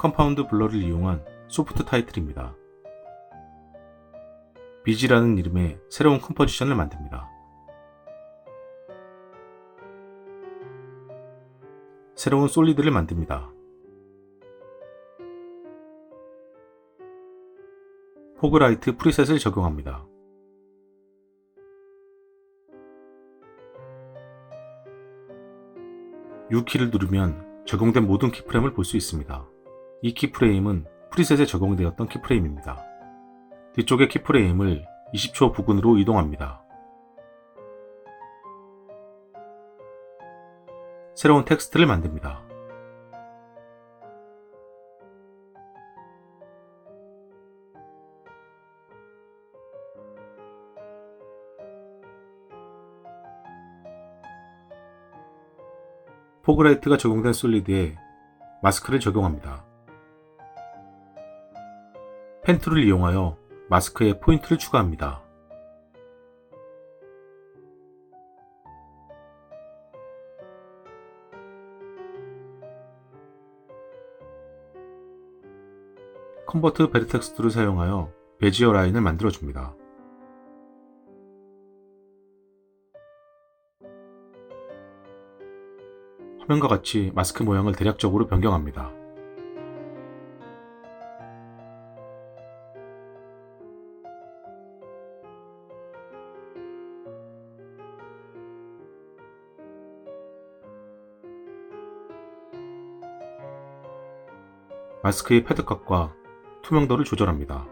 컴파운드 블러를 이용한 소프트 타이틀입니다. 비지라는 이름의 새로운 컴포지션을 만듭니다. 새로운 솔리드를 만듭니다. 포그라이트 프리셋을 적용합니다. U키를 누르면 적용된 모든 키프레임을 볼 수 있습니다. 이 키프레임은 프리셋에 적용되었던 키프레임입니다. 뒤쪽의 키프레임을 20초 부근으로 이동합니다. 새로운 텍스트를 만듭니다. 포그라이트가 적용된 솔리드에 마스크를 적용합니다. 펜 툴을 이용하여 마스크에 포인트를 추가합니다. 컨버트 베르텍스 툴을 사용하여 베지어 라인을 만들어줍니다. 화면과 같이 마스크 모양을 대략적으로 변경합니다. 마스크의 패드값과 투명도를 조절합니다.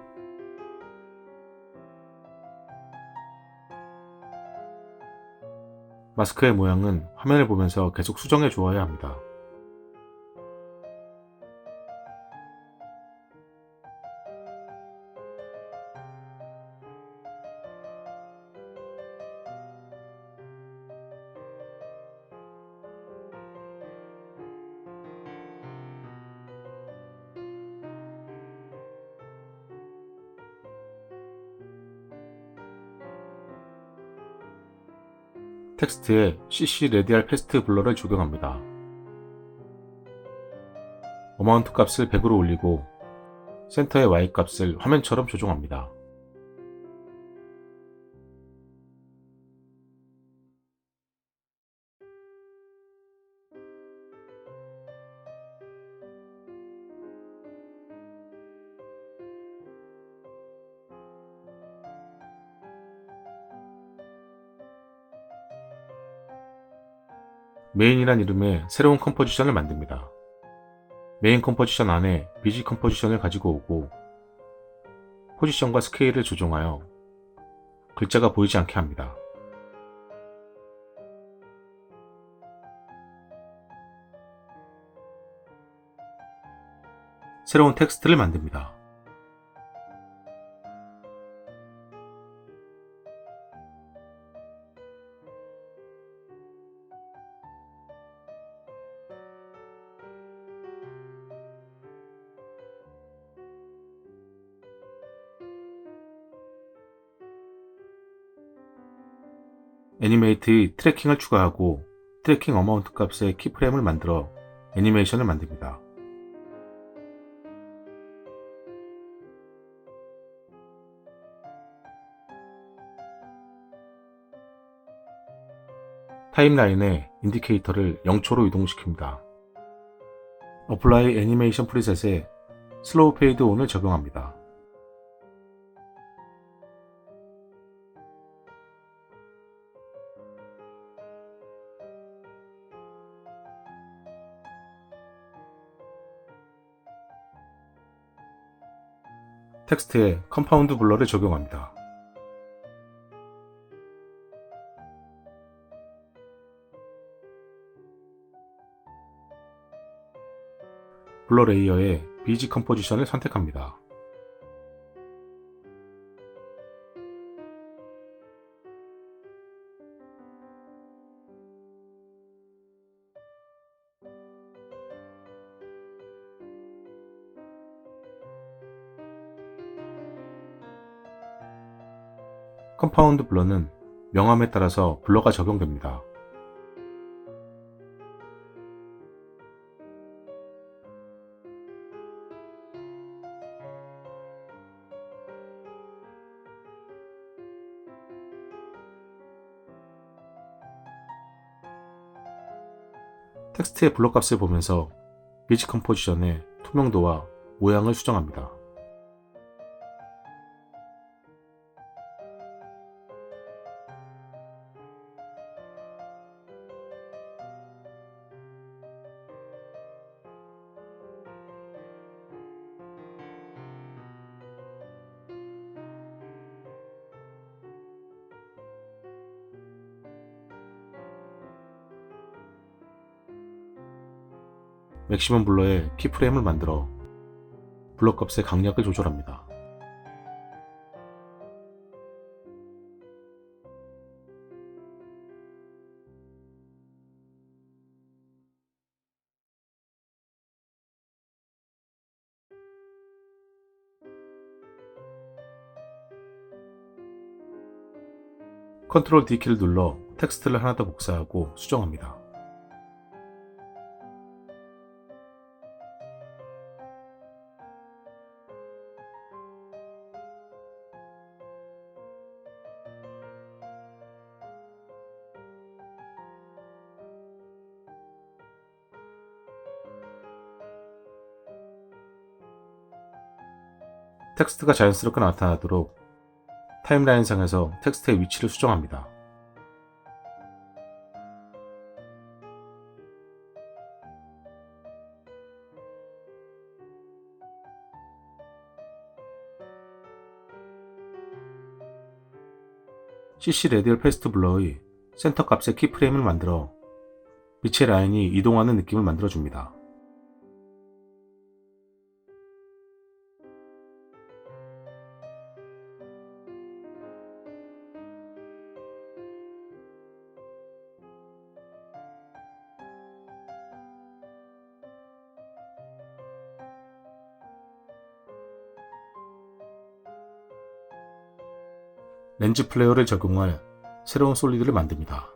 마스크의 모양은 화면을 보면서 계속 수정해 주어야 합니다. 텍스트에 CC 레디알 패스트 블러를 적용합니다. 어마운트 값을 100으로 올리고 센터의 Y 값을 화면처럼 조정합니다. 메인이란 이름의 새로운 컴포지션을 만듭니다. 메인 컴포지션 안에 비지 컴포지션을 가지고 오고 포지션과 스케일을 조정하여 글자가 보이지 않게 합니다. 새로운 텍스트를 만듭니다. 애니메이트의 트래킹을 추가하고 트래킹 어마운트 값의 키프레임을 만들어 애니메이션을 만듭니다. 타임라인에 인디케이터를 0초로 이동시킵니다. 어플라이 애니메이션 프리셋에 슬로우 페이드 온을 적용합니다. 텍스트에 컴파운드 블러를 적용합니다. 블러 레이어에 비지 컴포지션을 선택합니다. 컴파운드 블러는 명함에 따라서 블러가 적용됩니다. 텍스트의 블럭 값을 보면서 비지 컴포지션의 투명도와 모양을 수정합니다. 맥시멈 블러에 키프레임을 만들어 블럭 값의 강약을 조절합니다. 컨트롤 D키를 눌러 텍스트를 하나 더 복사하고 수정합니다. 텍스트가 자연스럽게 나타나도록 타임라인상에서 텍스트의 위치를 수정합니다. CC 레디얼 패스트 블러의 센터 값의 키프레임을 만들어 빛의 라인이 이동하는 느낌을 만들어줍니다. 렌즈 플레이어를 적용할 새로운 솔리드를 만듭니다.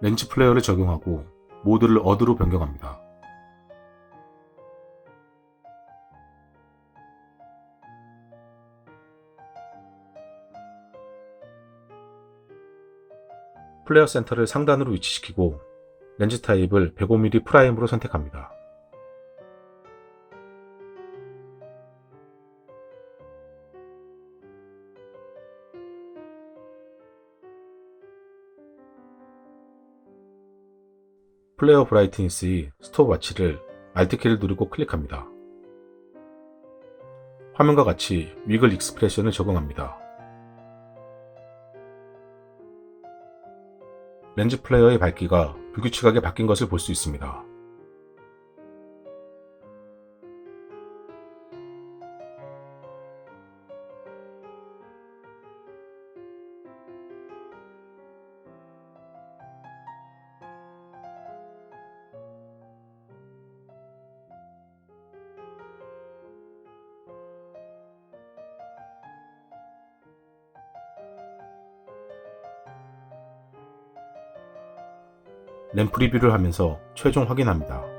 렌즈 플레이어를 적용하고 모드를 어드로 변경합니다. 플레이어 센터를 상단으로 위치시키고 렌즈 타입을 105mm 프라임으로 선택합니다. 플레이어 브라이트니스의 스톱 와치를 Alt키를 누르고 클릭합니다. 화면과 같이 위글 익스프레션을 적용합니다. 렌즈 플레이어의 밝기가 불규칙하게 바뀐 것을 볼 수 있습니다. 램프 리뷰를 하면서 최종 확인합니다.